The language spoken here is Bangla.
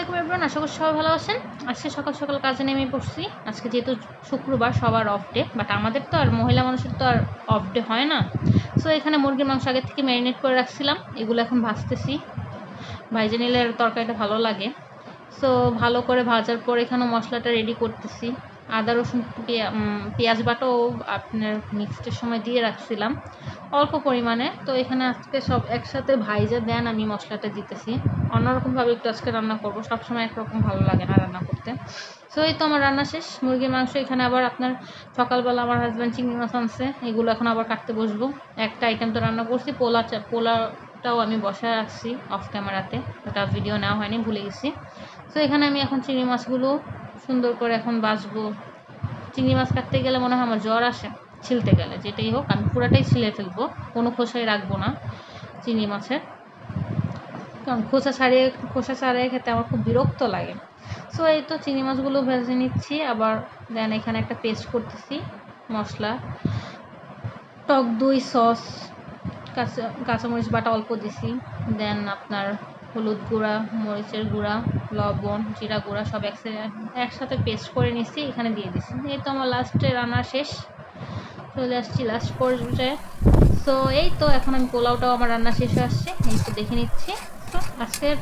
আলাইকুম এভরিওয়ান আশা করি সবাই ভালো আছেন। আজকে সকাল সকাল কাজে নেমে পড়ছি। আজকে যেহেতু শুক্রবার, সবার অফ ডে বাট আমাদের তো আর মহিলা মানুষের তো আর অফ ডে হয় না। সো এখানে মুরগির মাংস আগে থেকে ম্যারিনেট করে রাখছিলাম। এগুলো এখন ভাজতেছি। ভাইজে নিলে তরকারিটা ভালো লাগে। সো ভালো করে ভাজার পর এখানে মশলাটা রেডি করতেছি। আদা, রসুন পেঁয়াজ বাটাও আপনার মিক্সডের সময় দিয়ে রাখছিলাম অল্প পরিমাণে। তো এখানে আজকে সব একসাথে ভাইজা দেন, আমি মশলাটা দিতেছি। অন্যরকমভাবে একটু আজকে রান্না করব। সবসময় একরকম ভালো লাগে না রান্না করতে। সো এই তো আমার রান্না শেষ। মুরগির মাংস এখানে আবার আপনার সকালবেলা আমার হাজব্যান্ড চিংড়ি মাছ আনছে। এগুলো এখন আবার কাটতে বসবো। একটা আইটেম তো রান্না করছি, পোলা পোলাটাও আমি বসায় রাখছি অফ ক্যামেরাতে ওটা ভিডিও নেওয়া হয়নি, ভুলে গেছি। তো এখানে আমি এখন চিংড়ি মাছগুলো সুন্দর করে এখন বাছবো চিংড়ি মাছ কাটতে গেলে মনে হয় আমার জ্বর আসে, ছিলতে গেলে, যেটাই হোক, আমি পুরাটাই ছিলে ফেলব, কোনো খোসাই রাখব না চিংড়ি মাছের। কারণ খোসা ছাড়িয়ে খোসা ছাড়িয়ে খেতে আমার খুব বিরক্ত লাগে। সো এই তো চিংড়ি মাছগুলো ভেজে নিচ্ছি, আবার দেন এখানে একটা পেস্ট করতেছি, মশলা। টক দই সস, কাঁচা, কাঁচামরিচ বাটা অল্প দিছি, দেন আপনার হলুদ গুঁড়া, মরিচের গুঁড়া, লবণ, জিরা গুঁড়া সব একসাথে একসাথে পেস্ট করে নিচ্ছি, এখানে দিয়ে দিচ্ছি। এই তো আমার লাস্টে রান্না শেষ। চলে আসছি লাস্ট পর্যায়ে সো এই তো এখন আমি পোলাওটাও আমার রান্না শেষ হয়ে আসছে। এই তো দেখে নিচ্ছি। তো আজকের